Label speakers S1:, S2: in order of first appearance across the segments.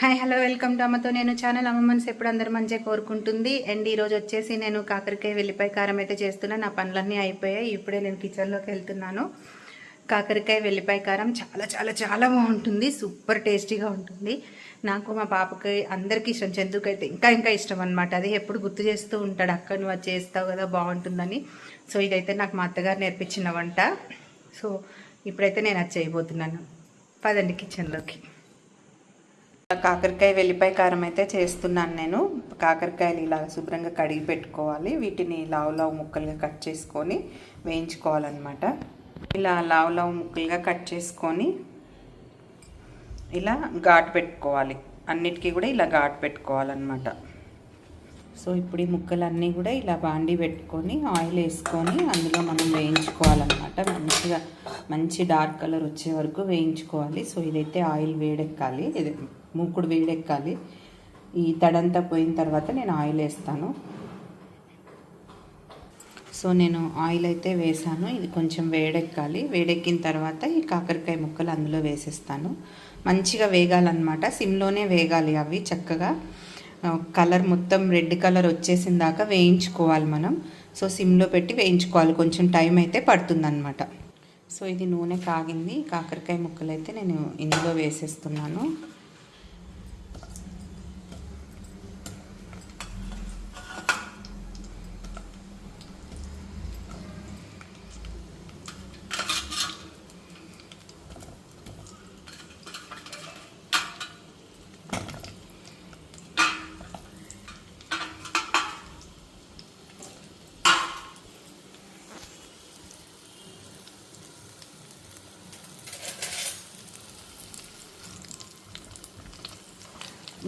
S1: Hi hello welcome to అమ్మతో నేను channel అమ్మ మనసు ఎప్పుడు అందరు మంచిగా కోరుకుంటుంది అండ్ ఈరోజు వచ్చేసి నేను కాకరకాయ వెల్లిపాయ కారం అయితే చేస్తున్నా. నా పనులన్నీ అయిపోయాయి. ఇప్పుడే నేను కిచెన్లోకి వెళ్తున్నాను. కాకరకాయ వెల్లిపాయ కారం చాలా చాలా చాలా బాగుంటుంది. సూపర్ టేస్టీగా ఉంటుంది. నాకు మా పాపకి అందరికీ ఇష్టం. చందుకైతే ఇంకా ఇంకా ఇష్టం అనమాట అది ఎప్పుడు గుర్తు చేస్తూ ఉంటాడు. అక్క నువ్వు అది చేస్తావు కదా బాగుంటుందని. సో ఇదైతే నాకు మా అత్తగారు నేర్పించిన వంట. సో ఇప్పుడైతే నేను అది చేయబోతున్నాను. పదండి కిచెన్లోకి కాకరకాయ వెల్లిపాయ కారం అయితే చేస్తున్నాను నేను. కాకరకాయలు ఇలా శుభ్రంగా కడిగి పెట్టుకోవాలి. వీటిని లావు లావు ముక్కలుగా కట్ చేసుకొని వేయించుకోవాలన్నమాట. ఇలా లావు లావు ముక్కలుగా కట్ చేసుకొని ఇలా ఘాటు పెట్టుకోవాలి. అన్నిటికీ కూడా ఇలా ఘాటు పెట్టుకోవాలన్నమాట. సో ఇప్పుడు ఈ ముక్కలన్నీ కూడా ఇలా బాండి పెట్టుకొని ఆయిల్ వేసుకొని అందులో మనం వేయించుకోవాలన్నమాట. మంచిగా మంచి డార్క్ కలర్ వచ్చే వరకు వేయించుకోవాలి. సో ఇదైతే ఆయిల్ వేడెక్కాలి. ఇది మూకుడు వేడెక్కాలి ఈ తడంతా పోయిన తర్వాత నేను ఆయిల్ వేస్తాను. సో నేను ఆయిల్ అయితే వేసాను. ఇది కొంచెం వేడెక్కాలి. వేడెక్కిన తర్వాత ఈ కాకరకాయ ముక్కలు అందులో వేసేస్తాను. మంచిగా వేగాలన్నమాట. సిమ్లోనే వేగాలి అవి చక్కగా. కలర్ మొత్తం రెడ్ కలర్ వచ్చేసిన దాకా వేయించుకోవాలి మనం. సో సిమ్లో పెట్టి వేయించుకోవాలి. కొంచెం టైం అయితే పడుతుందన్నమాట. సో ఇది నూనె కాగింది. కాకరకాయ ముక్కలు అయితే నేను ఇందులో వేసేస్తున్నాను.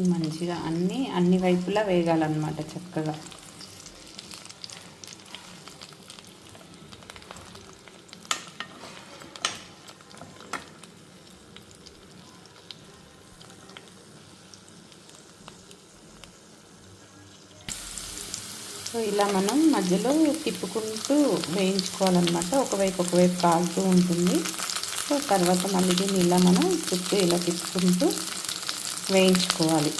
S1: మంచిగా అన్ని అన్ని వైపులా వేగాలన్నమాట చక్కగా. సో ఇలా మనం మధ్యలో తిప్పుకుంటూ వేయించుకోవాలన్నమాట. ఒకవైపు ఒకవైపు కాలుతూ ఉంటుంది. సో తర్వాత మళ్ళీ దీన్ని ఇలా మనం చుట్టూ ఇలా తిప్పుకుంటూ వేయించుకోవాలి.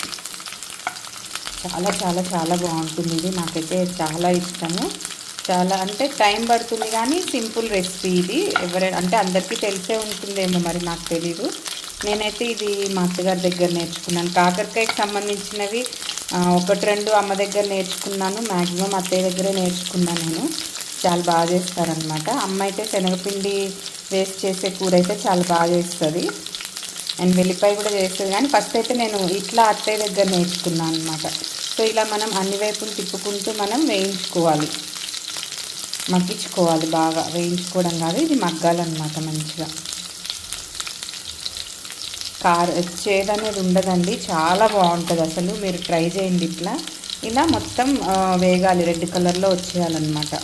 S1: చాలా చాలా చాలా బాగుంటుంది ఇది. నాకైతే చాలా ఇష్టము. చాలా అంటే టైం పడుతుంది కానీ సింపుల్ రెసిపీ ఇది. ఎవరైనా అంటే అందరికీ తెలిసే ఉంటుందేమో మరి నాకు తెలీదు. నేనైతే ఇది మా అత్తగారి దగ్గర నేర్చుకున్నాను. కాకరకాయకి సంబంధించినవి ఒకటి రెండు అమ్మ దగ్గర నేర్చుకున్నాను. మ్యాక్సిమం అత్తయ్య దగ్గరే నేర్చుకున్నాను నేను. చాలా బాగా చేస్తారనమాట అమ్మ అయితే శనగపిండి వేస్ట్ చేసే కూర అయితే చాలా బాగా చేస్తుంది. అండ్ వెల్లిపాయ కూడా చేస్తుంది. కానీ ఫస్ట్ అయితే నేను ఇట్లా అత్తయ్య దగ్గర నేర్చుకున్నాను అనమాట సో ఇలా మనం అన్ని వైపులు తిప్పుకుంటూ మనం వేయించుకోవాలి. మగ్గించుకోవాలి బాగా. వేయించుకోవడం కాదు ఇది మగ్గాలన్నమాట మంచిగా. కార్ చేదనేది అనేది ఉండదండి. చాలా బాగుంటుంది అసలు. మీరు ట్రై చేయండి ఇట్లా. ఇలా మొత్తం వేగాలి. రెడ్ కలర్లో వచ్చేయాలన్నమాట.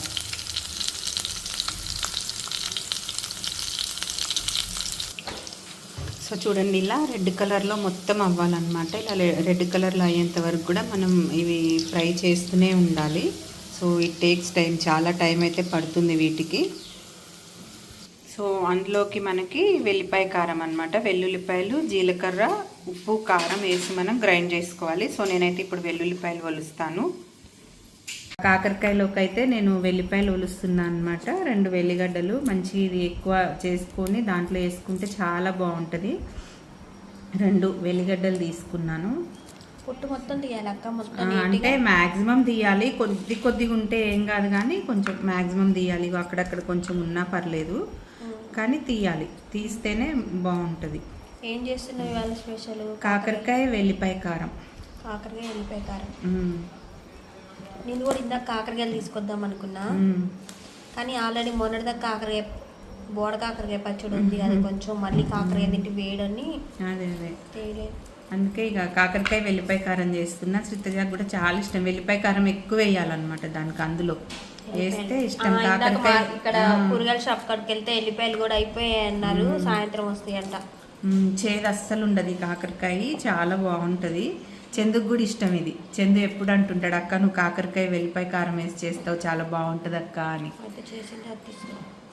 S1: చూడండి ఇలా రెడ్ కలర్లో మొత్తం అవ్వాలన్నమాట. ఇలా రెడ్ కలర్లో అయ్యేంత వరకు కూడా మనం ఇవి ఫ్రై చేస్తూనే ఉండాలి. సో ఇట్ టేక్స్ టైం చాలా టైం అయితే పడుతుంది వీటికి. సో అందులోకి మనకి వెల్లిపాయ కారం అనమాట వెల్లుల్లిపాయలు జీలకర్ర ఉప్పు కారం వేసి మనం గ్రైండ్ చేసుకోవాలి. సో నేనైతే ఇప్పుడు వెల్లుల్లిపాయలు వలుస్తాను కాకరకాయలోకి అయితే నేను వెల్లిపాయలు ఒలుస్తున్నాను అనమాట రెండు వెల్లిగడ్డలు మంచి ఇది ఎక్కువ చేసుకొని దాంట్లో వేసుకుంటే చాలా బాగుంటుంది. రెండు వెల్లిగడ్డలు తీసుకున్నాను.
S2: పుట్టు మొత్తం తీయాలి అక్క మొత్తం
S1: అంటే మ్యాక్సిమం తీయాలి. కొద్ది కొద్దిగా ఉంటే ఏం కాదు కానీ కొంచెం మ్యాక్సిమం తీయాలి. అక్కడక్కడ కొంచెం ఉన్నా పర్లేదు. కానీ తీయాలి. తీస్తేనే బాగుంటుంది.
S2: ఏం చేస్తున్నావు ఇవాళ స్పెషల్?
S1: కాకరకాయ వెల్లిపాయ కారం.
S2: కాకరకాయ వెళ్ళిపోయి కారం. నేను కూడా ఇందాక కాకరకాయలు తీసుకొద్దాం అనుకున్నా. కానీ ఆల్రెడీ మొన్నటిదాకా కాకరకాయ బోడ కాకరకాయ పచ్చడి ఉంది అది కొంచెం. మళ్ళీ కాకరకాయ తింటే వేడని
S1: అదే అదే. అందుకే ఇక కాకరకాయ వెల్లిపాయ కారం చేస్తున్నా. శ్రీతజాకు కూడా చాలా ఇష్టం. వెల్లిపాయ కారం ఎక్కువ వేయాలన్నమాట దానికి అందులో. వేస్తే ఇష్టం. కాకరకాయ
S2: ఇక్కడ కూరగాయల షాప్ కాడికి వెళ్తే ఎల్లిపాయలు కూడా అయిపోయాయి అన్నారు. సాయంత్రం వస్తాయంట.
S1: చేదు అస్సలు ఉండదు కాకరకాయ. చాలా బాగుంటుంది. చందుకు కూడా ఇష్టం ఇది. చందు ఎప్పుడు అంటుంటాడు అక్క నువ్వు కాకరకాయ వెల్లిపాయ కారం వేసి చేస్తావు చాలా బాగుంటుంది అక్క అని.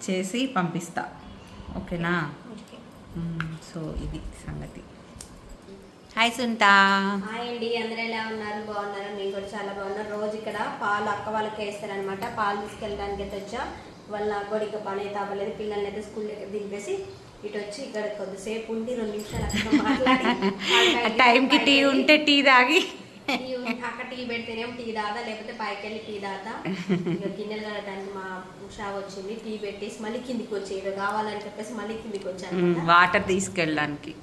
S1: చేసి పంపిస్తా. ఓకేనా? సో ఇది సంగతి. హాయ్ సుంతా
S2: హాయ్ అండి. అందరూ ఎలా ఉన్నారు? బాగున్నారు? నేను కూడా చాలా బాగున్నాను. రోజు ఇక్కడ పాలు అక్క వాళ్ళకి వేస్తారనమాట పాలు తీసుకెళ్ళడానికి అయితే వచ్చా. వాళ్ళ నాకు కూడా ఇక పని అయితే అవ్వలేదు. పిల్లల్ని అయితే స్కూల్ దగ్గర దింపేసి ఇటు వచ్చి ఇక్కడ కొద్దిసేపు ఉండి రెండు నిమిషాలు
S1: టైంకి టీ ఉంటే టీ తాగి.
S2: అక్కడ టీ పెడితేనేమో టీ తాదా లేకపోతే పైకి వెళ్ళి టీ తాదా ఇక గిన్నెలు కడటానికి మా ఉషా వచ్చింది టీ పెట్టేసి మళ్ళీ కిందికి వచ్చి ఏదో కావాలని చెప్పేసి మళ్ళీ కిందికి వచ్చాను.
S1: వాటర్ తీసుకెళ్ళడానికి.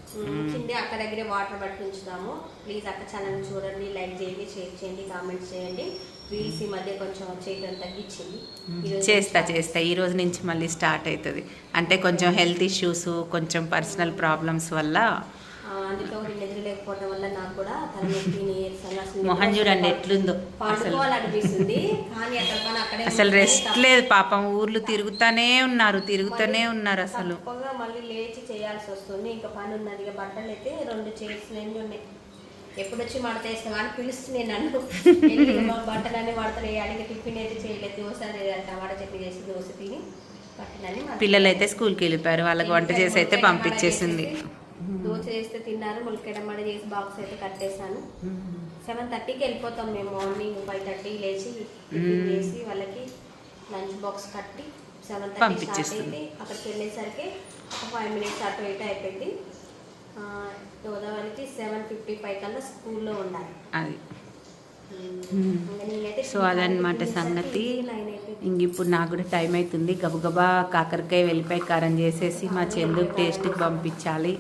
S2: కింద అక్క దగ్గరే వాటర్ పట్టి ఉంచుదాము ప్లీజ్ అక్క ఛానల్ చూడండి లైక్ చేయండి షేర్ చేయండి కామెంట్స్ చేయండి. రీల్స్ ఈ మధ్య కొంచెం చేయడం తగ్గించింది. ఈరోజు
S1: చేస్తా చేస్తా. ఈ రోజు నుంచి మళ్ళీ స్టార్ట్ అవుతుంది. అంటే కొంచెం హెల్త్ ఇష్యూస్ కొంచెం పర్సనల్ ప్రాబ్లమ్స్ వల్ల
S2: లేకపోవడం వల్ల నాకు కూడా
S1: మొహం చూడండి ఎట్లుందో అసలు. రెస్ట్ లేదు. పాపం ఊర్లు తిరుగుతానే ఉన్నారు తిరుగుతూనే ఉన్నారు అసలు.
S2: మళ్ళీ లేచి చేయాల్సి వస్తుంది. ఇంకా పని ఉన్నది. బట్టలు అయితే రెండు చైర్స్ రెండు ఉన్నాయి. ఎప్పుడు వచ్చి మడత వేస్తాం అని పిలుస్తుంది నన్ను బట్టలన్నీ మడతలు ఇక టిఫిన్ అయితే చేయలేదు దోశ లేదు టమాటా చట్నీ చేసి దోశ తిని
S1: పిల్లలు అయితే స్కూల్కి వెళ్ళిపోయారు వాళ్ళకి వంట చేసి అయితే పంపించేసింది.
S2: దోశ చేస్తే తిన్నారు ములక్కాయ టమాటా చేసి బాక్స్ అయితే కట్టేశాను. సెవెన్ థర్టీకి వెళ్ళిపోతాం మేము మార్నింగ్ ఫైవ్ థర్టీ లేచి చేసి వాళ్ళకి లంచ్ బాక్స్ కట్టి సెవెన్ థర్టీ స్టార్ట్ అక్కడికి వెళ్ళేసరికి ఒక ఫైవ్ మినిట్స్ అటు ఇటు అయిపోయింది. ఫిఫ్టీ ఫైవ్ కల్లా స్కూల్లో ఉండాలి.
S1: అది. సో అదనమాట సంగతి. ఇంక ఇప్పుడు నాకు కూడా టైం అవుతుంది గబగబా కాకరకాయ వెళ్ళిపోయి కారం చేసేసి మా చందుకు టేస్ట్కి పంపించాలి.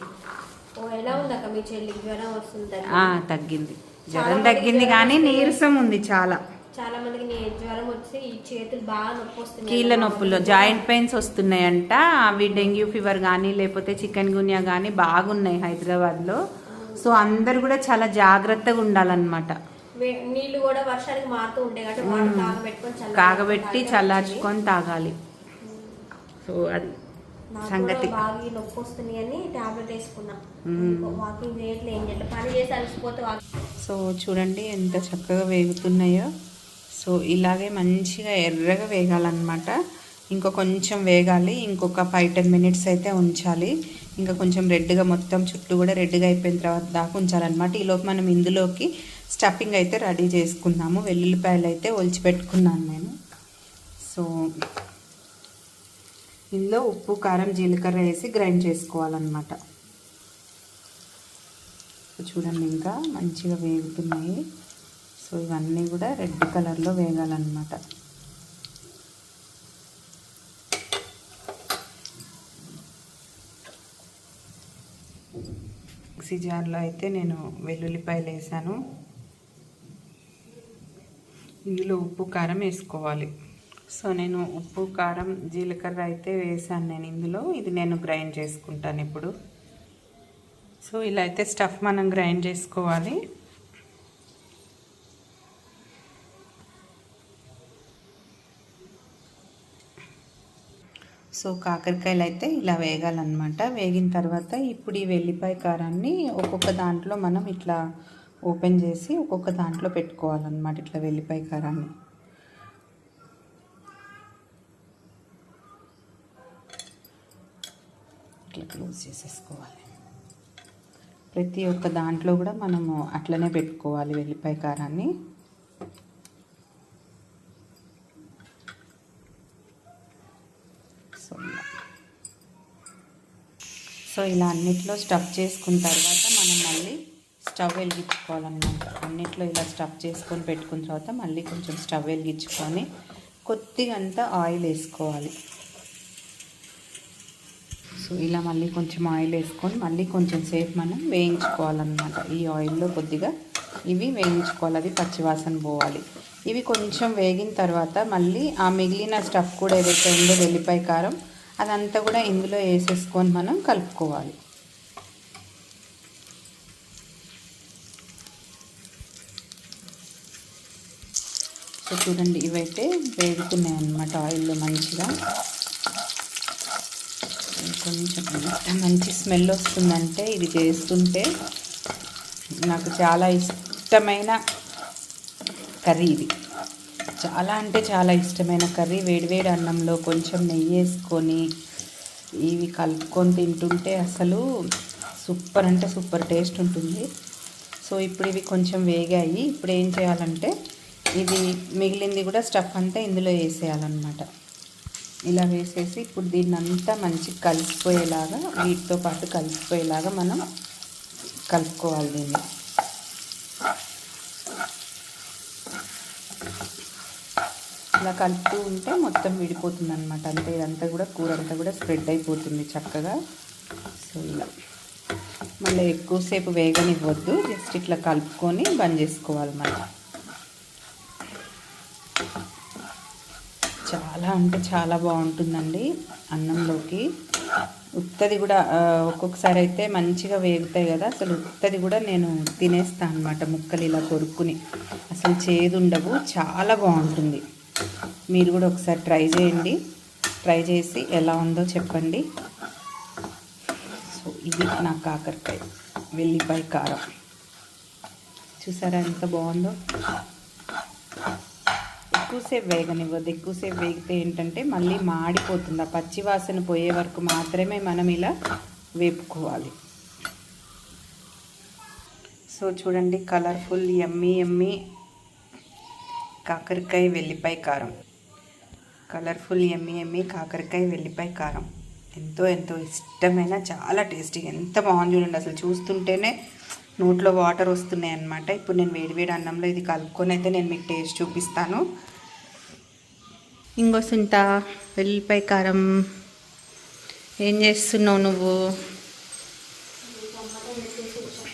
S1: తగ్గింది? జ్వరం తగ్గింది కానీ నీరసం ఉంది చాలా.
S2: చాలా మందికి జ్వరం వచ్చి ఈ చేతులు బాగా నొప్పి వస్తున్నాయి.
S1: కీళ్ళ నొప్పుల్లో జాయింట్ పెయిన్స్ వస్తున్నాయంట. అవి డెంగ్యూ ఫీవర్ కానీ లేకపోతే చికెన్ గున్యా కానీ బాగున్నాయి హైదరాబాద్లో. సో అందరు కూడా చాలా జాగ్రత్తగా ఉండాలన్నమాట.
S2: నీళ్ళు కూడా వర్షానికి మారుతూ ఉంటాయి కాబట్టి
S1: కాగబెట్టి చల్లార్చుకొని తాగాలి. సో అది సంగతి.
S2: బాగా నొప్పి వస్తుంది అని టాబ్లెట్ వేసుకున్నా. వాకింగ్ చేయట్లేదు ఏం చేయట్లేదు పని చేసి అలసిపోతే
S1: సో చూడండి ఎంత చక్కగా వేగుతున్నాయో. సో ఇలాగే మంచిగా ఎర్రగా వేగాలన్నమాట. ఇంకో కొంచెం వేగాలి ఇంకొక ఫైవ్ టెన్ మినిట్స్ అయితే ఉంచాలి. ఇంకా కొంచెం రెడ్గా మొత్తం చుట్టూ కూడా రెడ్గా అయిపోయిన తర్వాత దాకా ఉంచాలన్నమాట. ఈలోపు మనం ఇందులోకి స్టఫింగ్ అయితే రెడీ చేసుకున్నాము వెల్లుల్లిపాయలు అయితే ఒలిచిపెట్టుకున్నాను నేను. సో ఇందులో ఉప్పు కారం జీలకర్ర వేసి గ్రైండ్ చేసుకోవాలన్నమాట. చూడండి ఇంకా మంచిగా వేగుతున్నాయి. సో ఇవన్నీ కూడా రెడ్ కలర్లో వేగాలన్నమాట. మిక్సీ జార్లో అయితే నేను వెల్లుల్లిపాయలు వేసాను. ఇందులో ఉప్పు కారం వేసుకోవాలి. సో నేను ఉప్పు కారం జీలకర్ర అయితే వేసాను నేను ఇందులో. ఇది నేను గ్రైండ్ చేసుకుంటాను ఇప్పుడు. సో ఇలా అయితే స్టఫ్ మనం గ్రైండ్ చేసుకోవాలి. సో కాకరకాయలు అయితే ఇలా వేగాలన్నమాట. వేగిన తర్వాత ఇప్పుడు ఈ వెల్లిపాయ కారాన్ని ఒక్కొక్క దాంట్లో మనం ఇట్లా ఓపెన్ చేసి ఒక్కొక్క దాంట్లో పెట్టుకోవాలన్నమాట ఇట్లా వెల్లిపాయ కారాన్ని. ఇట్లా క్లోజ్ చేసేసుకోవాలి. ప్రతి ఒక్క దాంట్లో కూడా మనము అట్లనే పెట్టుకోవాలి వెల్లిపాయ కారాన్ని. సో ఇలా సో ఇలా అన్నిట్లో స్టఫ్ చేసుకున్న తర్వాత మనం మళ్ళీ స్టవ్ వెలిగించుకోవాలన్నమాట. అన్నిట్లో ఇలా స్టఫ్ చేసుకొని పెట్టుకున్న తర్వాత మళ్ళీ కొంచెం స్టవ్ వెలిగించుకొని కొద్దిగా అంతా ఆయిల్ వేసుకోవాలి. సో ఇలా మళ్ళీ కొంచెం ఆయిల్ వేసుకొని మళ్ళీ కొంచెం సేపు మనం వేయించుకోవాలన్నమాట. ఈ ఆయిల్లో కొద్దిగా ఇవి వేయించుకోవాలి. అది పచ్చివాసన పోవాలి. ఇవి కొంచెం వేగిన తర్వాత మళ్ళీ ఆ మిగిలిన స్టఫ్ కూడా ఏదైతే ఉందో వెల్లిపాయ కారం అదంతా కూడా ఇందులో వేసేసుకొని మనం కలుపుకోవాలి. సో చూడండి ఇవైతే వేగుతున్నాయి అన్నమాట ఆయిల్లో మంచిగా. కొంచెం మంచి స్మెల్ వస్తుందంటే ఇది చేస్తుంటే నాకు చాలా ఇష్టమైన కర్రీ ఇది. చాలా అంటే చాలా ఇష్టమైన కర్రీ. వేడివేడి అన్నంలో కొంచెం నెయ్యి వేసుకొని ఇవి కలుపుకొని తింటుంటే అసలు సూపర్ అంటే సూపర్ టేస్ట్ ఉంటుంది. సో ఇప్పుడు ఇవి కొంచెం వేగాయి. ఇప్పుడు ఏం చేయాలంటే ఇది మిగిలింది కూడా స్టఫ్ అంతా ఇందులో వేసేయాలన్నమాట. ఇలా వేసేసి ఇప్పుడు దీన్ని అంతా మంచిగా కలిసిపోయేలాగా వీటితో పాటు కలిసిపోయేలాగా మనం కలుపుకోవాలి దీన్ని. ఇలా కలుపుతూ ఉంటే మొత్తం విడిపోతుంది అనమాట అంతే ఇదంతా కూడా కూర అంతా కూడా స్ప్రెడ్ అయిపోతుంది చక్కగా. సో ఇలా. మళ్ళీ ఎక్కువసేపు వేగనివ్వద్దు జస్ట్ ఇట్లా కలుపుకొని బంద్ చేసుకోవాలి మళ్ళీ చాలా అంటే చాలా బాగుంటుందండి అన్నంలోకి. ఉత్తది కూడా ఒక్కొక్కసారి అయితే మంచిగా వేగుతాయి కదా అసలు ఉత్తది కూడా నేను తినేస్తాను అనమాట ముక్కలు ఇలా కొరుక్కుని. అసలు చేదు ఉండవు చాలా బాగుంటుంది. మీరు కూడా ఒకసారి ట్రై చేయండి. ట్రై చేసి ఎలా ఉందో చెప్పండి. సో ఇది నా కాకరకాయ వెల్లిపాయ కారం. చూసారా ఎంత బాగుందో? ఎక్కువసేపు వేగనివ్వద్దు. ఎక్కువసేపు వేగితే ఏంటంటే మళ్ళీ మాడిపోతుంది. ఆ పచ్చి వాసన పోయే వరకు మాత్రమే మనం ఇలా వేపుకోవాలి. సో చూడండి కలర్ఫుల్ ఎమ్మి ఎమ్మి కాకరకాయ వెల్లిపాయ కారం. కలర్ఫుల్ ఎమ్మి ఎమ్మి కాకరకాయ వెల్లిపాయ కారం. ఎంతో ఎంతో ఇష్టమైన చాలా టేస్టీ. ఎంత బాగుంది చూడండి. అసలు చూస్తుంటేనే నోట్లో వాటర్ వస్తున్నాయి అన్నమాట. ఇప్పుడు నేను వేడివేడి అన్నంలో ఇది కలుపుకొని అయితే నేను మీకు టేస్ట్ చూపిస్తాను. ఇంకో సుంత వెల్లిపాయ కారం. ఏం చేస్తున్నావు నువ్వు
S2: టమాటా వేసేసి వచ్చాం.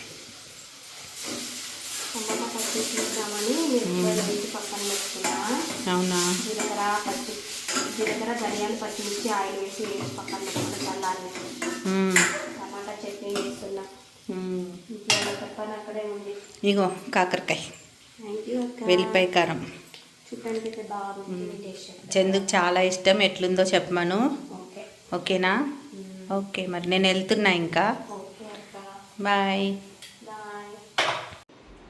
S2: టమాటా పచ్చి చూద్దామని మిరపకాయలు వేసి పక్కన పెట్టుకున్నా
S1: అవునా
S2: జీలకర్ర పచ్చి జీలకర్ర ధనియాలు పచ్చిమిర్చి ఆయిల్ వేసి వేసి పక్కన పెట్టుకున్నా చల్లారి
S1: మ్మ్.
S2: టమాటా చట్నీ. ఇంట్లో చెప్పాను అక్కడే ఉంది.
S1: ఇగో కాకరకాయ. వెల్లిపాయ కారం. చందుకు చాలా ఇష్టం. ఎట్లుందో చెప్పమను.
S2: ఓకే.
S1: ఓకేనా? ఓకే మరి. నేను వెళ్తున్నా ఇంకా. బాయ్.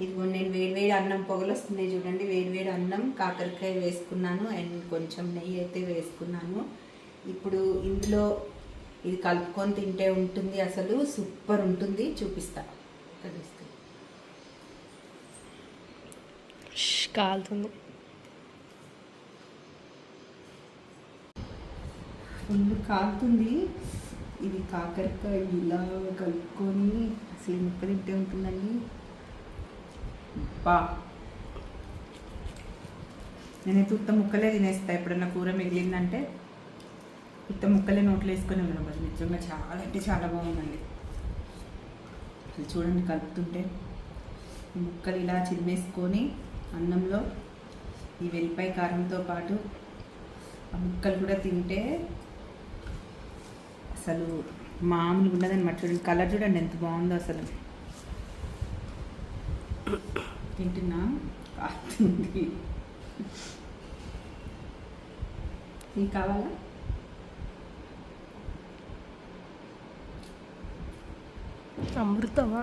S1: ఇదిగో నేను వేడివేడి అన్నం పొగలు వస్తున్నాయి చూడండి వేడివేడి అన్నం కాకరకాయ వేసుకున్నాను అండ్ కొంచెం నెయ్యి అయితే వేసుకున్నాను. ఇప్పుడు ఇందులో ఇది కలుపుకొని తింటే ఉంటుంది అసలు సూపర్ ఉంటుంది చూపిస్తా.
S3: కాలుతుంది.
S1: ఫుల్ కాలుతుంది. ఇది కాకరకాయ ఇలా కలుపుకొని అసలు ముక్క తింటే ఉంటుందండి. బా నేనైతే ఉత్త ముక్కలే తినేస్తా ఎప్పుడన్నా కూర మిగిలిందంటే ఉత్త ముక్కలే నోట్లో వేసుకొని వెళ్ళబడి నిజంగా చాలా అంటే చాలా బాగుందండి అసలు చూడండి కలుపుతుంటే ముక్కలు ఇలా చిరిమేసుకొని అన్నంలో ఈ వెల్లిపాయ కారంతో పాటు ఆ ముక్కలు కూడా తింటే అసలు మామూలుగా ఉండదన్నమాట చూడండి కలర్ చూడండి ఎంత బాగుందో అసలు తింటున్నా? కాస్తుంది. నీకు కావాలా?
S3: అమృతమా?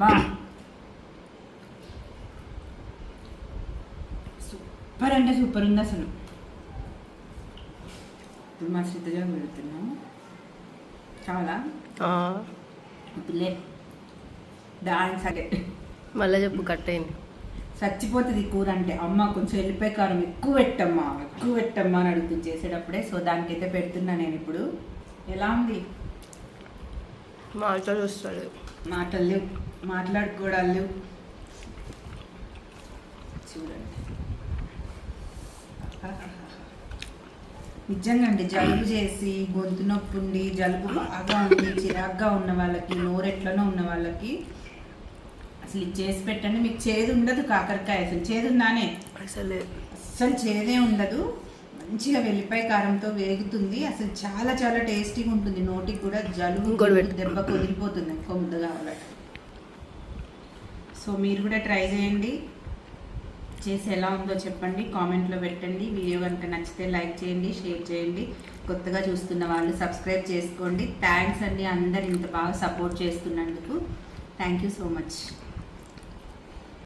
S1: బా. సూపర్ అంటే సూపర్ ఉంది అసలు. ఇప్పుడు మా శ్రద్ధగా పెడుతున్నాం చాలా
S3: ఆ,
S1: పిల్లే డాన్స్ అంటే
S3: మళ్ళా చెప్పు కట్ అయింది.
S1: చచ్చిపోతుంది కూర అంటే. అమ్మ కొంచెం వెళ్ళిపోయి కారం ఎక్కువ పెట్టమ్మా ఎక్కువ పెట్టమ్మా అని అడుగుతుంది చేసేటప్పుడే. సో దానికైతే పెడుతున్నా నేను ఇప్పుడు. ఎలా ఉంది?
S3: మాటలు వస్తాడు
S1: మాటలు లేవు మాట్లాడుకోవడాలు లేవు చూడండి. నిజంగా అండి జలుబు చేసి గొంతు నొప్పి ఉండి జలుబు బాగా ఉండి చిరాగ్గా ఉన్న వాళ్ళకి నోరెట్లనో ఉన్న వాళ్ళకి అసలు ఇది చేసి పెట్టండి. మీకు చేదు ఉండదు కాకరకాయ. అసలు చేదు ఉందానే
S3: అసలు.
S1: అస్సలు చేదే ఉండదు. మంచిగా వెల్లిపాయ కారంతో వేగుతుంది. అసలు చాలా చాలా టేస్టీగా ఉంటుంది. నోటికి కూడా జలుబు. దెబ్బ కుదిరిపోతుంది. ఎక్కువ ముద్ద కావాలంటే. సో మీరు కూడా ట్రై చేయండి. చేసి ఎలా ఉందో చెప్పండి. కామెంట్లో పెట్టండి. వీడియో కనుక నచ్చితే లైక్ చేయండి షేర్ చేయండి. కొత్తగా చూస్తున్న వాళ్ళు సబ్స్క్రైబ్ చేసుకోండి. థ్యాంక్స్ అండి అందరు ఇంత బాగా సపోర్ట్ చేస్తున్నందుకు. Thank you so much.